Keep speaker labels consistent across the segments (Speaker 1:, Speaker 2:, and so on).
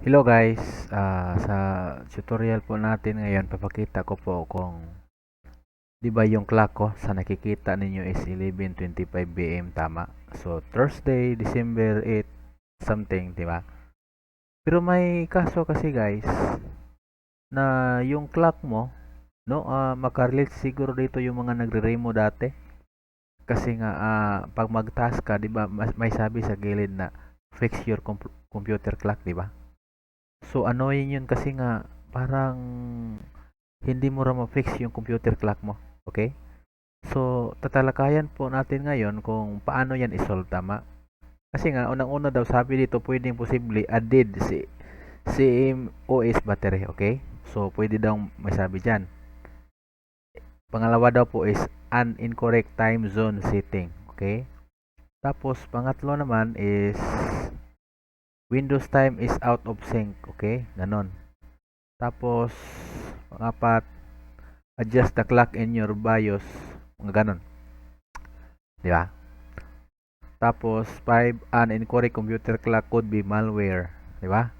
Speaker 1: Hello guys, Ah, sa tutorial po natin ngayon papakita ko po kung di ba yung clock ko sa nakikita ninyo is 11:25 PM tama. So Thursday, December 8 something, di ba? Pero may kaso kasi guys na yung clock mo no, ah makarelate siguro dito yung mga nagre-remo dati. Kasi nga ah, pag mag-task ka, di ba, may sabi sa gilid na fix your comp- computer clock, di ba? So annoying yun kasi nga parang hindi mo ra ma-fix yung computer clock mo. Okay? So tatalakayan po natin ngayon kung paano yan isolve tama. Kasi nga unang-una daw sabi dito pwedeng posible added si CMOS battery, okay? So pwede daw may sabi diyan. Pangalawa daw po is an incorrect time zone setting, okay? Tapos pangatlo naman is Windows time is out of sync. Okay? Ganon. Tapos, pangapat, adjust the clock in your BIOS. Mga ganon. Di ba? Tapos, 5, an incorrect computer clock could be malware. Di ba?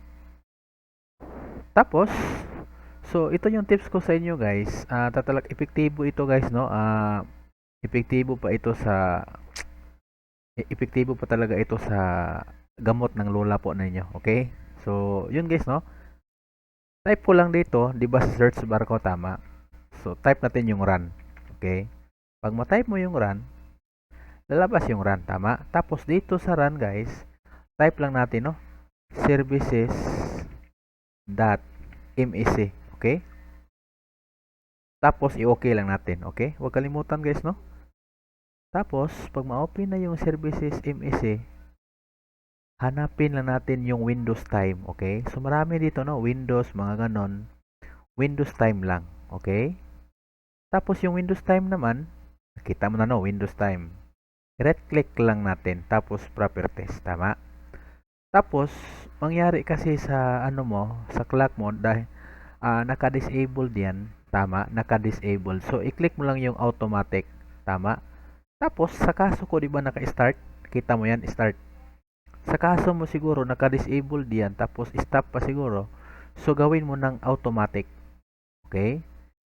Speaker 1: Tapos, so ito yung tips ko sa inyo guys. Ah, tatalak epektibo ito guys, no? Ah, epektibo pa ito sa e- epektibo pa talaga ito sa gamot ng lola po ninyo. Okay? So, yun guys, no? Type ko lang dito, di ba sa search bar ko tama? So, type natin yung run. Okay? Pag ma-type mo yung run, lalabas yung run, tama? Tapos dito sa run, guys, type lang natin, no? Services dot MEC. Okay? Tapos, i-okay lang natin. Okay? Huwag kalimutan, guys, no? Tapos, pag ma-open na yung services MEC, hanapin lang natin yung Windows time, okay? So marami dito no, Windows, mga ganon. Windows time lang, okay? Tapos yung Windows time naman, nakita mo na no, Windows time. Right click lang natin, tapos properties, tama? Tapos, mangyari kasi sa ano mo, sa clock mo, dahil ah, naka-disabled yan, tama? Naka-disabled. So, i-click mo lang yung automatic, tama? Tapos, sa kaso ko, di ba naka-start? Kita mo yan, start. Sa kaso mo siguro, naka-disable diyan, tapos stop pa siguro. So, gawin mo ng automatic. Okay?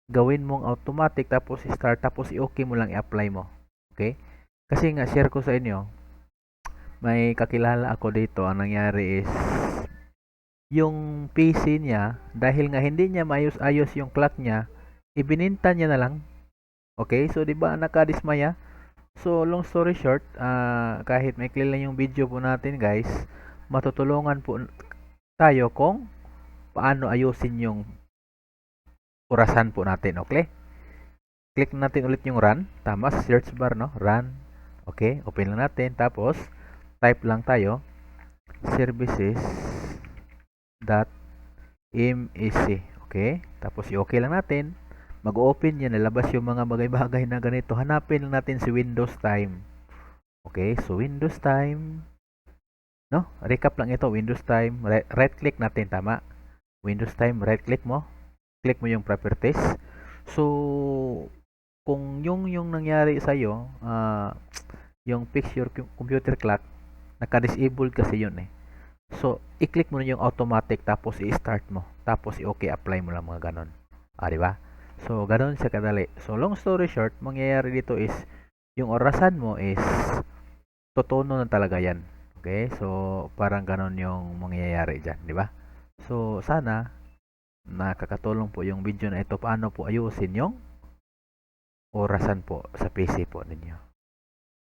Speaker 1: Gawin mong automatic, tapos start, tapos i-okay mo lang, i-apply mo. Okay? Kasi nga, share ko sa inyo, may kakilala ako dito, ang nangyari is, yung PC niya, dahil nga hindi niya maayos-ayos yung clock niya, ibininta niya na lang. Okay? So, di ba, nakadismaya? So, long story short, ah, kahit may lang yung video po natin guys, matutulungan po tayo kung paano ayusin yung orasan po natin, okay? Click natin ulit yung run, tama, search bar, no? Run, okay, open lang natin, tapos, type lang tayo, services dot MEC, okay? Tapos, i-okay lang natin, mag-open yan, lalabas yung mga bagay-bagay na ganito. Hanapin lang natin si Windows Time. Okay, so Windows Time. No? Recap lang ito, Windows Time. Right click natin, tama? Windows Time, right click mo. Click mo yung properties. So, kung yung yung nangyari sa iyo, ah, yung fix your computer clock, naka-disable kasi yun eh. So, i-click mo na yung automatic tapos i-start mo. Tapos i-okay apply mo lang mga ganon. Ah, di ba? So, ganun siya kadali. So, long story short, mangyayari dito is, yung orasan mo is, totono na talaga yan. Okay? So, parang ganun yung mangyayari dyan. Di ba? So, sana, nakakatulong po yung video na ito paano po ayusin yung orasan po sa PC po ninyo.